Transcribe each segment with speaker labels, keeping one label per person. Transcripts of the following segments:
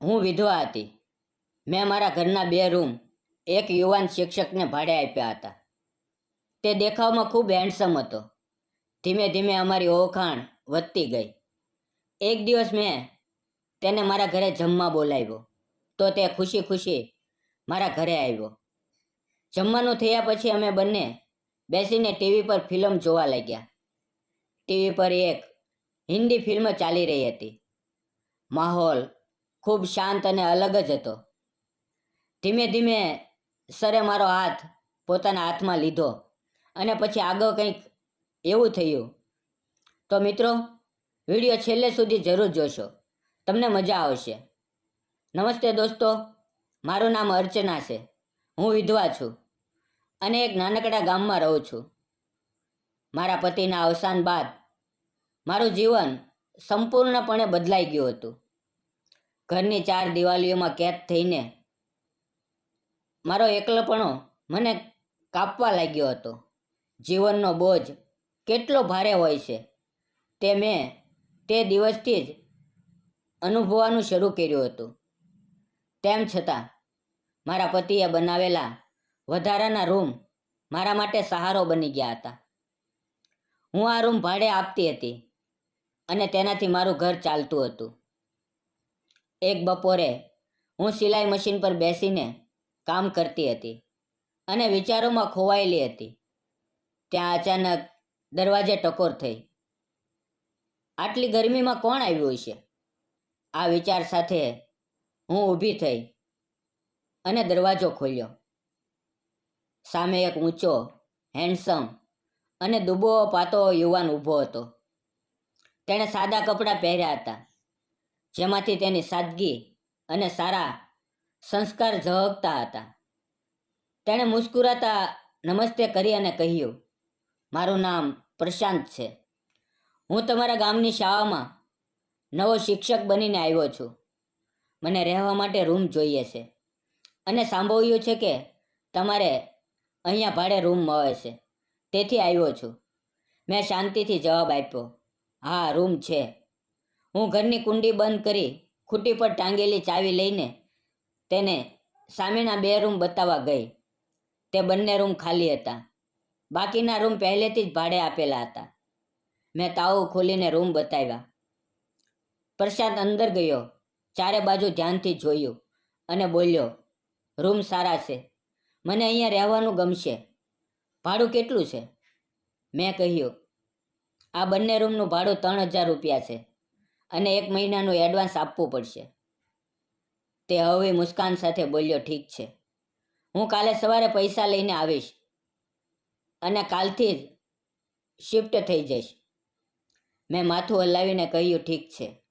Speaker 1: હું વિધવા હતી. મેં મારા ઘરના બે રૂમ એક યુવાન શિક્ષકને ભાડે આપ્યા હતા. તે દેખાવમાં ખૂબ હેન્ડસમ હતો. ધીમે ધીમે અમારી ઓળખાણ વધતી ગઈ. એક દિવસ મેં તેને મારા ઘરે જમવા બોલાવ્યો, તો તે ખુશી ખુશી મારા ઘરે આવ્યો. જમવાનું થયા પછી અમે બંને બેસીને ટીવી પર ફિલ્મ જોવા લાગ્યા. ટીવી પર એક હિન્દી ફિલ્મ ચાલી રહી હતી. માહોલ ખૂબ શાંત અને અલગ જ હતો. ધીમે ધીમે સરે મારો હાથ પોતાના હાથમાં લીધો અને પછી આગળ કંઈક એવું થયું. તો મિત્રો, વીડિયો છેલ્લે સુધી જરૂર જોશો. તમને મજા આવશે. નમસ્તે દોસ્તો, મારું નામ અર્ચના છે. હું વિધવા છું અને એક નાનકડા ગામમાં રહું છું. મારા પતિના અવસાન બાદ મારું જીવન સંપૂર્ણપણે બદલાઈ ગયું હતું. ઘરની ચાર દિવાલીઓમાં કેદ થઈને મારો એકલપણો મને કાપવા લાગ્યો હતો. જીવનનો બોજ કેટલો ભારે હોય છે તે મેં તે દિવસથી જ અનુભવવાનું શરૂ કર્યું હતું. તેમ છતાં મારા પતિએ બનાવેલા વધારાના રૂમ મારા માટે સહારો બની ગયા હતા. હું આ રૂમ ભાડે આપતી હતી અને તેનાથી મારું ઘર ચાલતું હતું. એક બપોરે હું સિલાઈ મશીન પર બેસીને કામ કરતી હતી અને વિચારોમાં ખોવાયેલી હતી. ત્યાં અચાનક દરવાજે ટકોર થઈ. આટલી ગરમીમાં કોણ આવ્યું હશે? આ વિચાર સાથે હું ઊભી થઈ અને દરવાજો ખોલ્યો. સામે એક ઊંચો હેન્ડસમ અને દુબો પાતો યુવાન ઊભો હતો. તેણે સાદા કપડાં પહેર્યા હતા. જેમાંથી તેની સાદગી અને સારા સંસ્કાર ઝળકતા હતા. તેણે મુસ્કુરાતા નમસ્તે કરી અને કહ્યું, મારું નામ પ્રશાંત છે. હું તમારા ગામની શાળામાં નવો શિક્ષક બનીને આવ્યો છું. મને રહેવા માટે રૂમ જોઈએ છે અને સાંભળ્યું છે કે તમારે અહીંયા ભાડે રૂમ મળે છે. તેથી આવ્યો છું. મેં શાંતિથી જવાબ આપ્યો, હા, રૂમ છે. હું ઘરની કુંડી બંધ કરી ખૂટી પર ટાંગેલી ચાવી લઈને તેને સામેના બે રૂમ બતાવવા ગઈ. તે બંને રૂમ ખાલી હતા. બાકીના રૂમ પહેલેથી જ ભાડે આપેલા હતા. મેં તાવ ખોલીને રૂમ બતાવ્યા. પ્રશાંત અંદર ગયો, ચારે બાજુ ધ્યાનથી જોયું અને બોલ્યો, રૂમ સારા છે. મને અહીંયા રહેવાનું ગમશે. ભાડું કેટલું છે? મેં કહ્યું, આ બંને રૂમનું ભાડું ત્રણ હજાર રૂપિયા છે. અને એક મહિનાનું એડવાન્સ આપવું પડશે. તે હવે મુસ્કાન સાથે બોલ્યો, ઠીક છે. હું કાલે સવારે પૈસા લઈને આવીશ અને કાલથી જ શિફ્ટ થઈ જઈશ. મેં માથું હલાવીને કહ્યું, ઠીક છે.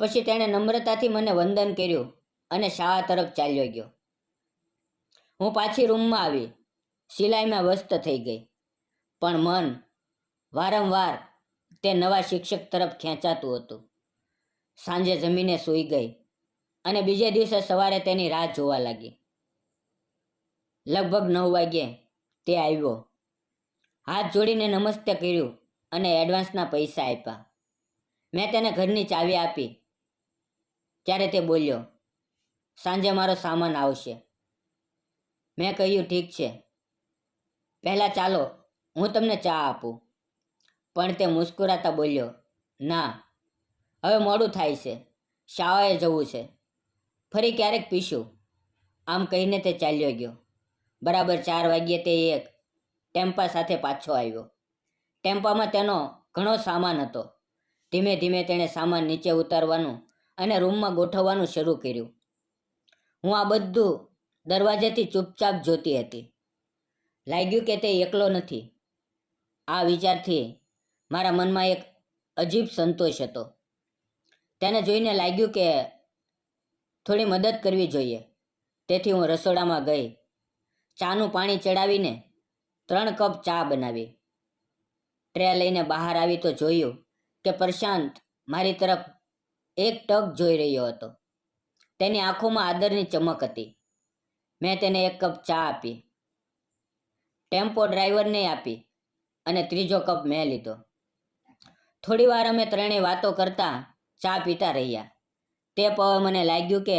Speaker 1: પછી તેણે નમ્રતાથી મને વંદન કર્યું અને શાળા તરફ ચાલ્યો ગયો. હું પાછી રૂમમાં આવી. સિલાઈમાં વ્યસ્ત થઈ ગઈ. પણ મન વારંવાર તે નવા શિક્ષક તરફ ખેંચાતું હતું. સાંજે જમીને સૂઈ ગઈ અને બીજે દિવસે સવારે તેની રાહ જોવા લાગી. લગભગ નવ વાગ્યે તે આવ્યો. હાથ જોડીને નમસ્તે કર્યું અને એડવાન્સના પૈસા આપ્યા. મેં તેને ઘરની ચાવી આપી. ત્યારે તે બોલ્યો, સાંજે મારો સામાન આવશે. મેં કહ્યું, ઠીક છે. પહેલાં ચાલો, હું તમને ચા આપું. પણ તે મુસ્કુરાતા બોલ્યો, ના, હવે મોડું થાય છે. શાળાએ જવું છે. ફરી ક્યારેક પીશું. આમ કહીને તે ચાલ્યો ગયો. બરાબર ચાર વાગ્યે તે એક ટેમ્પા સાથે પાછો આવ્યો. ટેમ્પામાં તેનો ઘણો સામાન હતો. ધીમે ધીમે તેણે સામાન નીચે ઉતારવાનું અને રૂમમાં ગોઠવવાનું શરૂ કર્યું. હું આ બધું દરવાજેથી ચૂપચાપ જોતી હતી. લાગ્યું કે તે એકલો નથી. આ વિચારથી મારા મનમાં એક અજીબ સંતોષ હતો. તેને જોઈને લાગ્યું કે થોડી મદદ કરવી જોઈએ. તેથી હું રસોડામાં ગઈ. ચાનું પાણી ચડાવીને ત્રણ કપ ચા બનાવી. ટ્રે લઈને બહાર આવી તો જોયું કે પ્રશાંત મારી તરફ એક ટક જોઈ રહ્યો હતો. તેની આંખોમાં આદરની ચમક હતી. મેં તેને એક કપ ચા આપી. ટેમ્પો ડ્રાઈવરને આપી અને ત્રીજો કપ મેં લીધો. થોડી વાર અમે ત્રણેય વાતો કરતા ચા પીતા રહ્યા. તે પવે મને લાગ્યું કે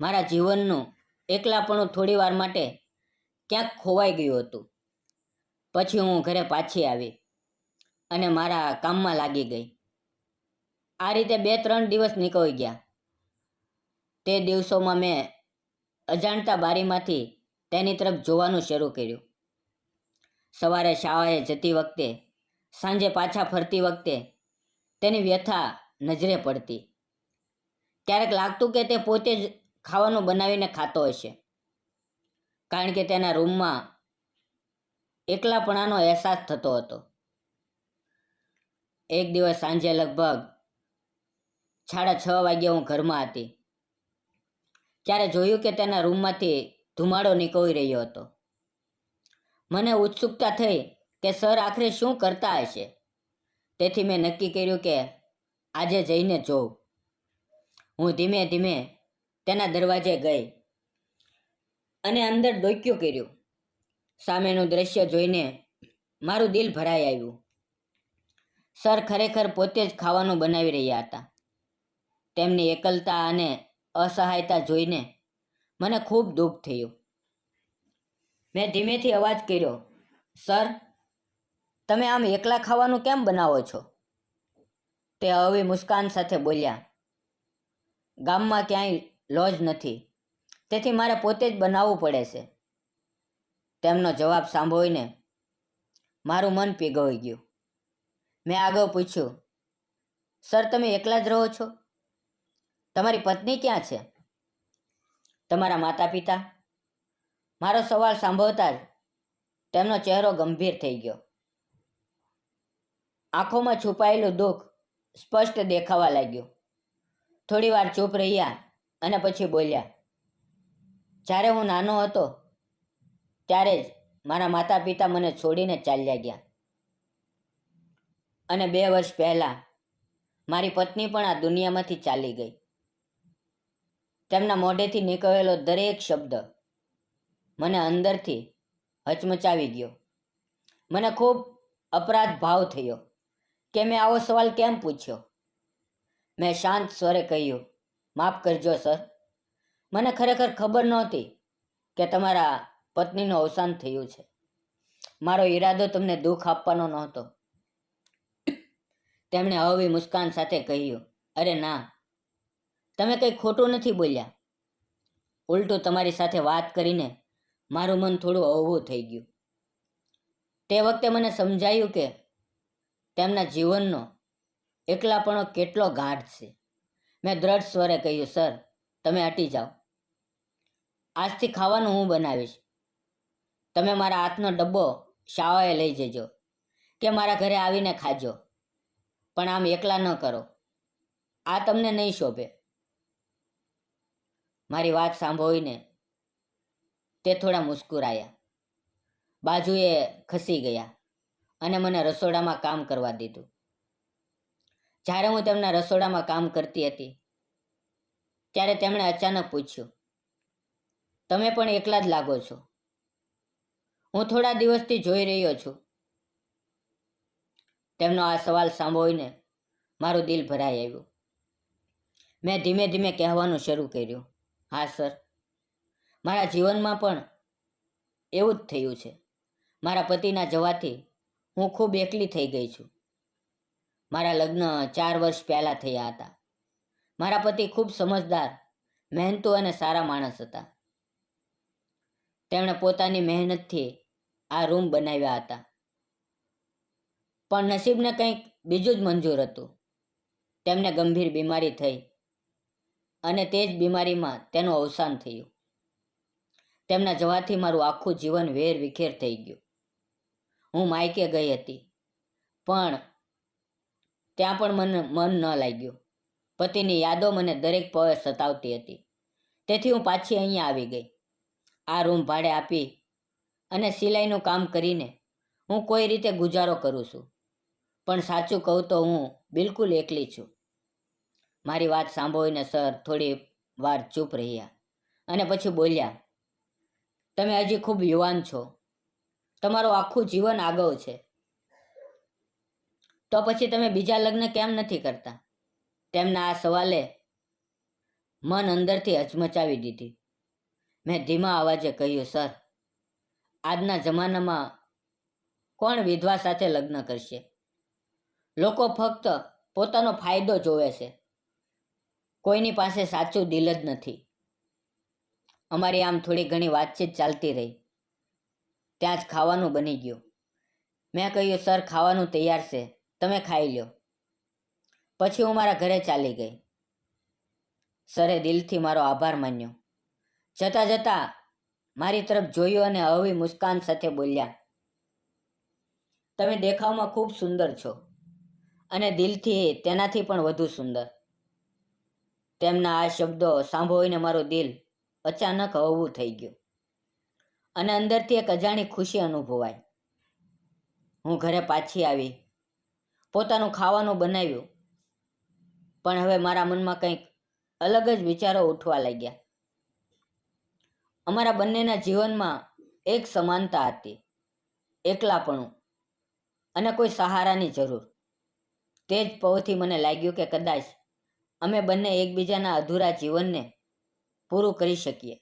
Speaker 1: મારા જીવનનું એકલાપણું થોડી વાર માટે ક્યાંક ખોવાઈ ગયું હતું. પછી હું ઘરે પાછી આવી અને મારા કામમાં લાગી ગઈ. આ રીતે બે ત્રણ દિવસ નીકળી ગયા. તે દિવસોમાં મેં અજાણતા બારીમાંથી તેની તરફ જોવાનું શરૂ કર્યું. સવારે શાળાએ જતી વખતે સાંજે પાછા ફરતી વખતે તેની વ્યથા નજરે પડતી. ક્યારેક લાગતું કે તે પોતે જ ખાવાનું બનાવીને ખાતો હશે. કારણ કે તેના રૂમમાં એકલાપણાનો અહેસાસ થતો હતો. એક દિવસ સાંજે લગભગ સાડા છ વાગે હું ઘરમાં હતી. ત્યારે જોયું કે તેના રૂમમાંથી ધુમાડો નીકળી રહ્યો હતો. મને ઉત્સુકતા થઈ કે સર આખરે શું કરતા હશે? તેથી મેં નક્કી કર્યું કે આજે જઈને જોઉં. હું ધીમે ધીમે તેના દરવાજે ગઈ અને અંદર ડોક્યું કર્યું. સામેનું દ્રશ્ય જોઈને મારું દિલ ભરાઈ આવ્યું. સર ખરેખર પોતે જ ખાવાનું બનાવી રહ્યા હતા. તેમની એકલતા અને અસહાયતા જોઈને મને ખૂબ દુઃખ થયું. મેં ધીમેથી અવાજ કર્યો, સર તમે આમ એકલા ખાવાનું કેમ બનાવો છો? તે હવે મુસ્કાન સાથે બોલ્યા, ગામમાં ક્યાંય લોજ નથી, તેથી મારે પોતે જ બનાવવું પડે છે. તેમનો જવાબ સાંભળીને મારું મન પીગળી ગયું. મેં આગળ પૂછ્યું, સર, તમે એકલા જ રહો છો? તમારી પત્ની ક્યાં છે? તમારા માતા પિતા મારો સવાલ સાંભળતા જ તેમનો ચહેરો ગંભીર થઈ ગયો. આંખોમાં છુપાયેલું દુઃખ સ્પષ્ટ દેખાવા લાગ્યું. થોડી વાર ચૂપ રહ્યા અને પછી બોલ્યા, જ્યારે હું નાનો હતો, ત્યારે જ મારા માતા પિતા મને છોડીને ચાલ્યા ગયા. અને બે વર્ષ પહેલાં મારી પત્ની પણ આ દુનિયામાંથી ચાલી ગઈ. તેમના મોઢેથી નીકળેલો દરેક શબ્દ મને અંદરથી હચમચાવી ગયો. મને ખૂબ અપરાધ ભાવ થયો. કે મેં આવો સવાલ કેમ પૂછ્યો? મેં શાંત સ્વરે કહ્યું, માફ કરજો, સર. મને ખરેખર ખબર નહોતી કે તમારા પત્નીનું અવસાન થયું છે. મારો ઈરાદો તમને દુઃખ આપવાનો નહોતો. તેમણે હવી મુસ્કાન સાથે કહ્યું, અરે ના, તમે કંઈ ખોટું નથી બોલ્યા. ઉલટું તમારી સાથે વાત કરીને મારું મન થોડું હળવું થઈ ગયું. તે વખતે મને સમજાયું કે તેમના જીવનનો એકલાપણો કેટલો ગાઢ છે. મેં દ્રઢ સ્વરે કહ્યું, સર, તમે હટી જાઓ. આજથી ખાવાનું હું બનાવીશ. તમે મારા હાથનો ડબ્બો શાળાએ લઈ જજો કે મારા ઘરે આવીને ખાજો. પણ આમ એકલા ન કરો. આ તમને નહીં શોભે. મારી વાત સાંભળીને તે થોડા મુસ્કુરાયા. બાજુએ ખસી ગયા. અને મને રસોડામાં કામ કરવા દીધું. જ્યારે હું તેમના રસોડામાં કામ કરતી હતી, ત્યારે તેમણે અચાનક પૂછ્યું, તમે પણ એકલા જ લાગો છો? હું થોડા દિવસથી જોઈ રહ્યો છું. તેમનો આ સવાલ સાંભળીને મારું દિલ ભરાઈ આવ્યું. મેં ધીમે ધીમે કહેવાનું શરૂ કર્યું, હા, સર. મારા જીવનમાં પણ એવું જ થયું છે. મારા પતિના જવાથી હું ખૂબ એકલી થઈ ગઈ છું. મારા લગ્ન ચાર વર્ષ પહેલાં થયા હતા. મારા પતિ ખૂબ સમજદાર, મહેનતુ અને સારા માણસ હતા. તેમણે પોતાની મહેનતથી આ રૂમ બનાવ્યા હતા. પણ નસીબને કંઈક બીજું જ મંજૂર હતું. તેમને ગંભીર બીમારી થઈ અને તે જ બીમારીમાં તેનું અવસાન થયું. તેમના જવાથી મારું આખું જીવન વેર વિખેર થઈ ગયું. હું માયકે ગઈ હતી. પણ ત્યાં પણ મને મન ન લાગ્યું. પતિની યાદો મને દરેક પવે સતાવતી હતી. તેથી હું પાછી અહીંયા આવી ગઈ. આ રૂમ ભાડે આપી અને સિલાઈનું કામ કરીને હું કોઈ રીતે ગુજારો કરું છું. પણ સાચું કહું તો હું બિલકુલ એકલી છું. મારી વાત સાંભળીને સર થોડી વાર ચૂપ રહ્યા અને પછી બોલ્યા, તમે હજી ખૂબ યુવાન છો. તમારું આખું જીવન આગળ છે. તો પછી તમે બીજા લગ્ન કેમ નથી કરતા? તેમના આ સવાલે મન અંદરથી હચમચાવી દીધી. મેં ધીમા અવાજે કહ્યું, સર, આજના જમાનામાં કોણ વિધવા સાથે લગ્ન કરશે? લોકો ફક્ત પોતાનો ફાયદો જોવે છે. કોઈની પાસે સાચું દિલ જ નથી. અમારી આમ થોડી ઘણી વાતચીત ચાલતી રહી. ત્યાં જ ખાવાનું બની ગયું. મેં કહ્યું, સર, ખાવાનું તૈયાર છે. તમે ખાઈ લો પછી હું મારા ઘરે ચાલી ગઈ. સરે દિલથી મારો આભાર માન્યો. જતાં જતાં મારી તરફ જોયું અને હવી મુસ્કાન સાથે બોલ્યા, તમે દેખાવમાં ખૂબ સુંદર છો અને દિલથી તેનાથી પણ વધુ સુંદર. તેમના આ શબ્દો સાંભળીને મારું દિલ અચાનક હળવું થઈ ગયું. અને અંદરથી એક અજાણી ખુશી અનુભવાય. હું ઘરે પાછી આવી, પોતાનું ખાવાનું બનાવ્યું, પણ હવે મારા મનમાં કંઈક અલગ જ વિચારો ઉઠવા લાગ્યા. અમારા બંનેના જીવનમાં એક સમાનતા હતી, એકલાપણું અને કોઈ સહારાની જરૂર. તે જ પવથી મને લાગ્યું કે કદાચ અમે બંને એકબીજાના અધૂરા જીવનને પૂરું કરી શકીએ.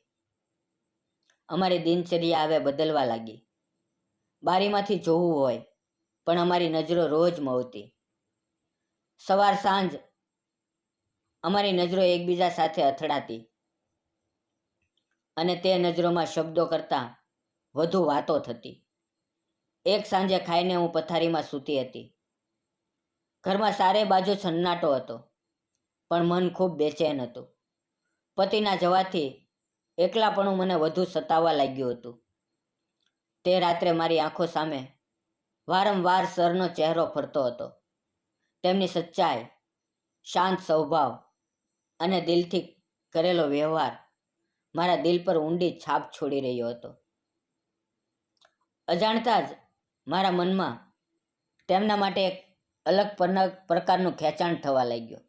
Speaker 1: અમારી દિનચર્યા હવે બદલવા લાગી. બારીમાંથી જોવું હોય, પણ અમારી નજરો રોજ મળતી સવાર સાંજ અમારી નજરો એકબીજા સાથે અથડાતી. અને તે નજરોમાં શબ્દો કરતાં વધુ વાતો થતી. એક સાંજે ખાઈને હું પથારીમાં સૂતી હતી. ઘરમાં સારે બાજુ સન્નાટો હતો, પણ મન ખૂબ બેચેન હતું. પતિના જવાથી એકલાપણું મને વધુ સતાવા લાગ્યું હતું. તે રાત્રે મારી આંખો સામે વારંવાર સરનો ચહેરો ફરતો હતો. તેમની સચ્ચાઈ, શાંત સ્વભાવ અને દિલથી કરેલો વ્યવહાર મારા દિલ પર ઊંડી છાપ છોડી રહ્યો હતો. અજાણતા જ મારા મનમાં તેમના માટે એક અલગ પ્રકારનું ખેંચાણ થવા લાગ્યું.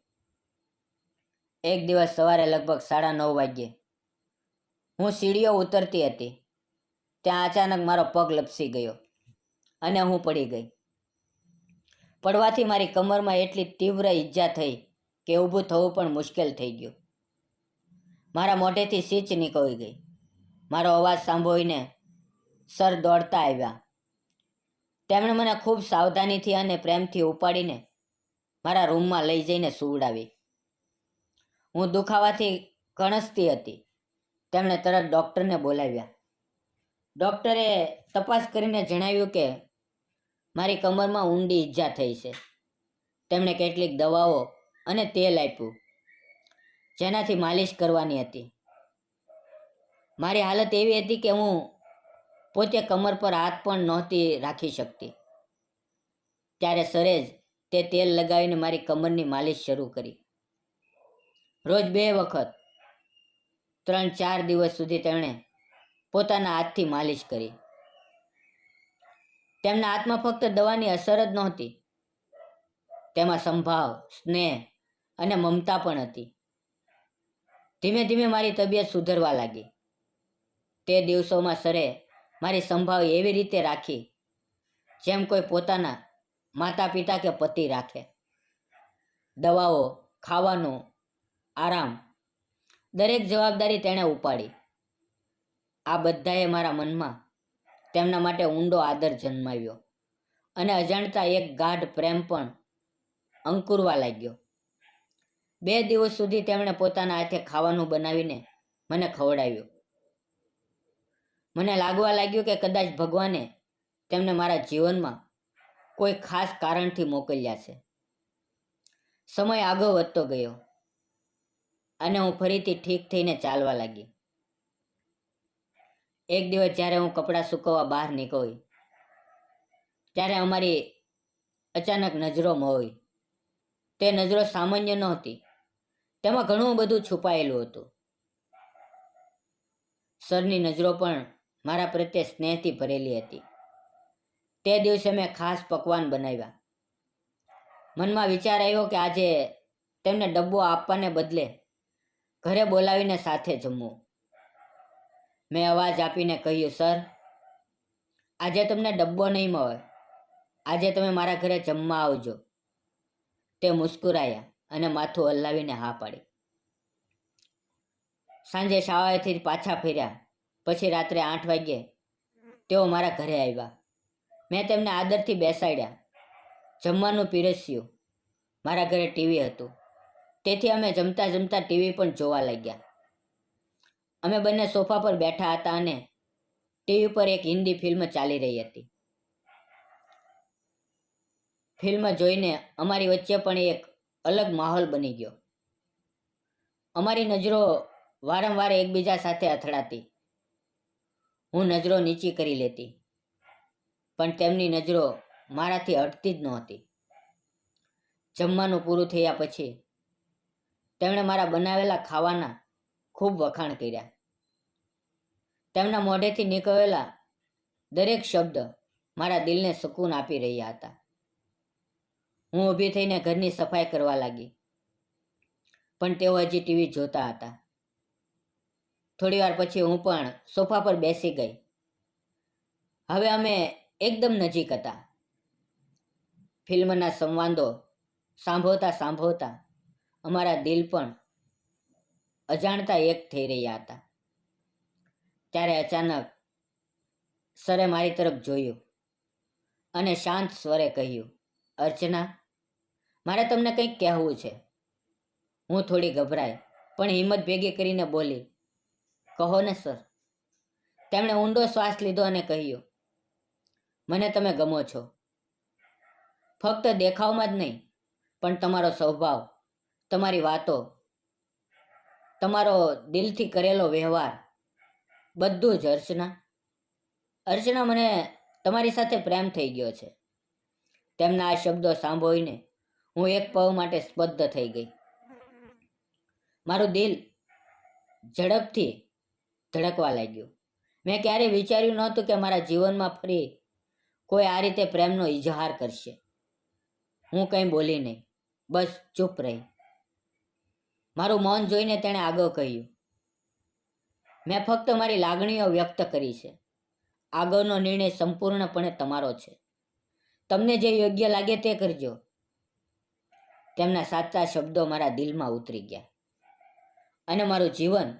Speaker 1: એક દિવસ સવારે લગભગ સાડા નવ વાગ્યે હું સીડીઓ ઉતરતી હતી. ત્યાં અચાનક મારો પગ લપસી ગયો અને હું પડી ગઈ. પડવાથી મારી કમરમાં એટલી તીવ્ર ઈજા થઈ કે ઊભું થવું પણ મુશ્કેલ થઈ ગયું. મારા મોઢેથી સીચ નીકળી ગઈ. મારો અવાજ સાંભળીને સર દોડતા આવ્યા. તેમણે મને ખૂબ સાવધાનીથી અને પ્રેમથી ઉપાડીને મારા રૂમમાં લઈ જઈને સુવડાવી. હું દુખાવાથી કણસતી હતી. તેમણે તરત ડૉક્ટરને બોલાવ્યા. ડૉક્ટરે તપાસ કરીને જણાવ્યું કે, મારી કમરમાં ઊંડી ઈજા થઈ છે. તેમણે કેટલીક દવાઓ અને તેલ આપ્યું, જેનાથી માલિશ કરવાની હતી. મારી હાલત એવી હતી કે હું પોતે કમર પર હાથ પણ નહોતી રાખી શકતી. ત્યારે સરે જ તે તેલ લગાવીને મારી કમરની માલિશ શરૂ કરી. રોજ બે વખત ત્રણ, ચાર દિવસ સુધી તેમણે પોતાના હાથથી માલિશ કરી. તેમના હાથમાં ફક્ત દવાની અસર જ નહોતી. તેમાં સંભાવ, સ્નેહ અને મમતા પણ હતી. ધીમે ધીમે મારી તબિયત સુધરવા લાગી. તે દિવસોમાં સરે મારી સંભાવ એવી રીતે રાખી, જેમ કોઈ પોતાના માતા પિતા કે પતિ રાખે. દવાઓ, ખાવાનું, આરામ દરેક જવાબદારી તેણે ઉપાડી. આ બધાએ મારા મનમાં તેમના માટે ઊંડો આદર જન્માવ્યો અને અજાણતા એક ગાઢ પ્રેમ પણ અંકુરવા લાગ્યો. બે દિવસ સુધી તેમણે પોતાના હાથે ખાવાનું બનાવીને મને ખવડાવ્યું. મને લાગવા લાગ્યું કે કદાચ ભગવાને તેમને મારા જીવનમાં કોઈ ખાસ કારણથી મોકલ્યા છે. સમય આગળ વધતો ગયો. અને હું ફરીથી ઠીક થઈને ચાલવા લાગી. એક દિવસ જ્યારે હું કપડાં સૂકવવા બહાર નીકળી, ત્યારે અમારી અચાનક નજરો મોવી તે નજરો સામાન્ય નહોતી. તેમાં ઘણું બધું છુપાયેલું હતું. સરની નજરો પણ મારા પ્રત્યે સ્નેહથી ભરેલી હતી. તે દિવસે મેં ખાસ પકવાન બનાવ્યા. મનમાં વિચાર આવ્યો કે આજે તેમને ડબ્બો આપવાને બદલે ઘરે બોલાવીને સાથે જમવું. મેં અવાજ આપીને કહ્યું, સર, આજે તમને ડબ્બો નહીં મળે. આજે તમે મારા ઘરે જમવા આવજો. તે મુસ્કુરાયા અને માથું હલાવીને હા પાડી. સાંજે શાળાએથી પાછા ફેર્યા. પછી રાત્રે આઠ વાગ્યે તેઓ મારા ઘરે આવ્યા. મેં તેમને આદરથી બેસાડ્યા. જમવાનું પીરસ્યું. મારા ઘરે ટીવી હતું. તેથી અમે જમતા જમતા ટીવી પણ જોવા લાગ્યા. અમે બંને સોફા પર બેઠા હતા અને ટીવી પર એક હિન્દી ફિલ્મ ચાલી રહી હતી. ફિલ્મ જોઈને અમારી વચ્ચે પણ એક અલગ માહોલ બની ગયો. અમારી નજરો વારંવાર એકબીજા સાથે અથડાતી. હું નજરો નીચી કરી લેતી, પણ તેમની નજરો મારાથી હટતી જ નહોતી. જમવાનું પૂરું થયા પછી તેમણે મારા બનાવેલા ખાવાના ખૂબ વખાણ કર્યા. તેમના મોઢેથી નીકળેલા દરેક શબ્દ મારા દિલને સુકૂન આપી રહ્યા હતા. હું ઊભી થઈને ઘરની સફાઈ કરવા લાગી, પણ તેઓ હજી ટીવી જોતા હતા. થોડી વાર પછી હું પણ સોફા પર બેસી ગઈ. હવે અમે એકદમ નજીક હતા. ફિલ્મના સંવાદો સાંભળતા સાંભળતા અમારા દિલ પણ અજાણતા એક થઈ રહ્યા હતા. ત્યારે અચાનક સરે મારી તરફ જોયું અને શાંત સ્વરે કહ્યું, અર્ચના, મારે તમને કંઈક કહેવું છે. હું થોડી ગભરાઈ, પણ હિંમત ભેગી કરીને બોલી, કહો ને, સર. તેમણે ઊંડો શ્વાસ લીધો અને કહ્યું, મને તમે ગમો છો. ફક્ત દેખાવમાં જ નહીં, પણ તમારો સ્વભાવ તમારી વાતો, તમારો દિલથી કરેલો વ્યવહાર, બધું જ અર્ચના. અર્ચના મને તમારી સાથે પ્રેમ થઈ ગયો છે. તેમના આ શબ્દો સાંભળીને હું એક પવ માટે સ્પદ્ધ થઈ ગઈ. મારું દિલ ઝડપથી ધડકવા લાગ્યું. મેં ક્યારેય વિચાર્યું નહોતું કે મારા જીવનમાં ફરી કોઈ આ રીતે પ્રેમનો ઇજહાર કરશે. હું કંઈ બોલી નહીં. બસ ચૂપ રહી. મારું મૌન જોઈને તેણે આગળ કહ્યું, મેં ફક્ત મારી લાગણીઓ વ્યક્ત કરી છે. આગળનો નિર્ણય સંપૂર્ણપણે તમારો છે. તમને જે યોગ્ય લાગે તે કરજો. તેમના સાચા શબ્દો મારા દિલમાં ઉતરી ગયા અને મારું જીવન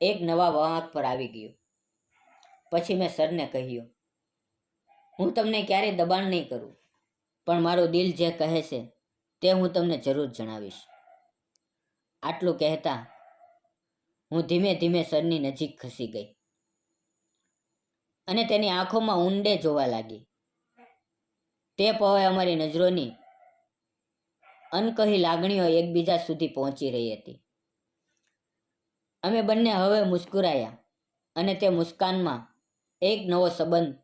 Speaker 1: એક નવા વાહક પર આવી ગયું. પછી મેં સરને કહ્યું, હું તમને ક્યારેય દબાણ નહીં કરું, પણ મારું દિલ જે કહે છે તે હું તમને જરૂર જણાવીશ. આટલું કહેતા હું ધીમે ધીમે સરની નજીક ખસી ગઈ. અને તેની આંખોમાં ઊંડે જોવા લાગી. તે પહોળે અમારી નજરોની અનકહી લાગણીઓ એકબીજા સુધી પહોંચી રહી હતી. અમે બંને હવે મુસ્કુરાયા અને તે મુસ્કાનમાં એક નવો સંબંધ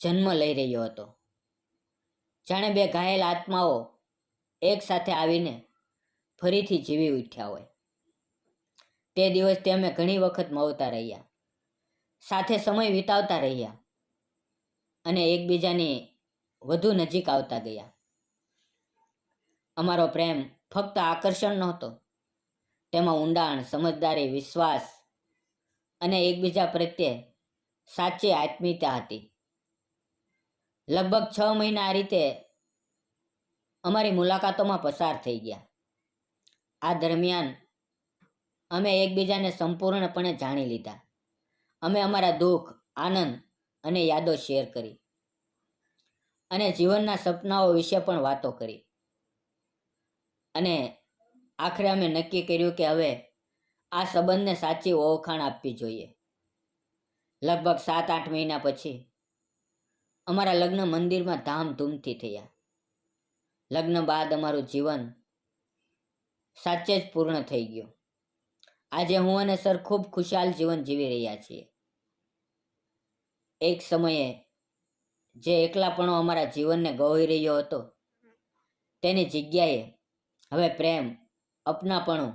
Speaker 1: જન્મ લઈ રહ્યો હતો. જાણે બે ઘાયલ આત્માઓ એક સાથે આવીને ફરીથી જીવી ઉઠ્યા હોય. તે દિવસથી અમે ઘણી વખત મળતા રહ્યા. સાથે સમય વિતાવતા રહ્યા. અને એકબીજાની વધુ નજીક આવતા ગયા. અમારો પ્રેમ ફક્ત આકર્ષણ નહોતો. તેમાં ઊંડાણ, સમજદારી, વિશ્વાસ અને એકબીજા પ્રત્યે સાચી આત્મીયતા હતી. લગભગ છ મહિના આ રીતે અમારી મુલાકાતોમાં પસાર થઈ ગયા. આ દરમિયાન અમે એકબીજાને સંપૂર્ણપણે જાણી લીધા. અમે અમારા દુઃખ, આનંદ અને યાદો શેર કરી અને જીવનના સપનાઓ વિશે પણ વાતો કરી. અને આખરે અમે નક્કી કર્યું કે હવે આ સંબંધને સાચી ઓળખાણ આપવી જોઈએ. લગભગ સાત આઠ મહિના પછી અમારા લગ્ન મંદિરમાં ધામધૂમથી થયા. લગ્ન બાદ અમારું જીવન સાચે જ પૂર્ણ થઈ ગયો. આજે હું અને સર ખૂબ ખુશાલ જીવન જીવી રહ્યા છીએ. એક સમયે જે એકલાપણો અમારા જીવનને ગવાઈ રહ્યો હતો, તેની જગ્યાએ હવે પ્રેમ, અપનાપણું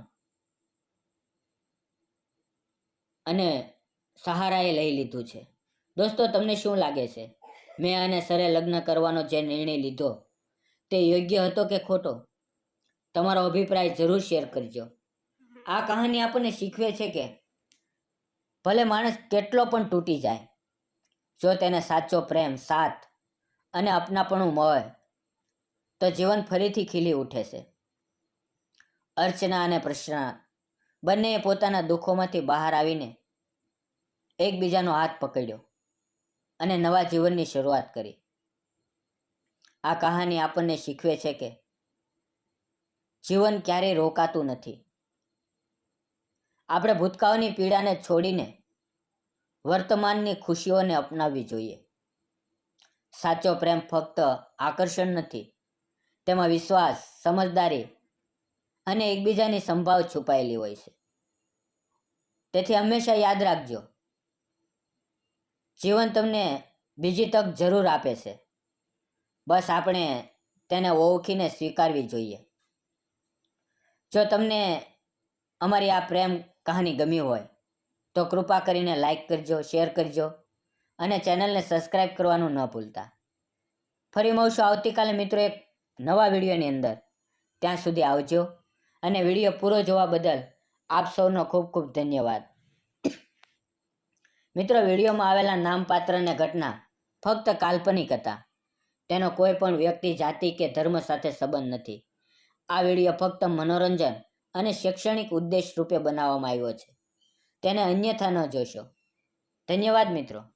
Speaker 1: અને સહારાએ લઈ લીધું છે. દોસ્તો, તમને શું લાગે છે? મેં અને સરે લગ્ન કરવાનો જે નિર્ણય લીધો, તે યોગ્ય હતો કે ખોટો? તમારો અભિપ્રાય જરૂર શેર કરજો. આ કહાની આપણને શીખવે છે કે ભલે માણસ કેટલો પણ તૂટી જાય, જો તેને સાચો પ્રેમ, સાથ અને અપનાપણું મળે, તો જીવન ફરીથી ખીલી ઉઠે છે. અર્ચના અને પ્રશાંત બંનેએ પોતાના દુઃખોમાંથી બહાર આવીને એકબીજાનો હાથ પકડ્યો અને નવા જીવનની શરૂઆત કરી. આ કહાની આપણને શીખવે છે કે જીવન ક્યારેય રોકાતું નથી. આપણે ભૂતકાળની પીડાને છોડીને વર્તમાનની ખુશીઓને અપનાવવી જોઈએ. સાચો પ્રેમ ફક્ત આકર્ષણ નથી, તેમાં વિશ્વાસ, સમજદારી અને એકબીજાની સંભાવ છુપાયેલી હોય છે. તેથી હંમેશા યાદ રાખજો, જીવન તમને બીજી તક જરૂર આપે છે. બસ આપણે તેને ઓળખીને સ્વીકારવી જોઈએ. જો તમને અમારી આ પ્રેમ કહાની ગમી હોય, તો કૃપા કરીને લાઈક કરજો શેર કરજો અને ચેનલને સબસ્ક્રાઈબ કરવાનું ન ભૂલતા. ફરી મળશું આવતીકાલે મિત્રો એક નવા વિડીયોની અંદર. ત્યાં સુધી આવજો અને વીડિયો પૂરો જોવા બદલ આપ સૌનો ખૂબ ખૂબ ધન્યવાદ. મિત્રો વિડીયોમાં આવેલા નામપાત્ર અને ઘટના ફક્ત કાલ્પનિક હતા. તેનો કોઈ પણ વ્યક્તિ, જાતિ કે ધર્મ સાથે સંબંધ નથી. આ વીડિયો ફક્ત મનોરંજન અને શૈક્ષણિક ઉદ્દેશ રૂપે બનાવવામાં આવ્યો છે. તેને અન્યથા ન જોશો. ધન્યવાદ મિત્રો.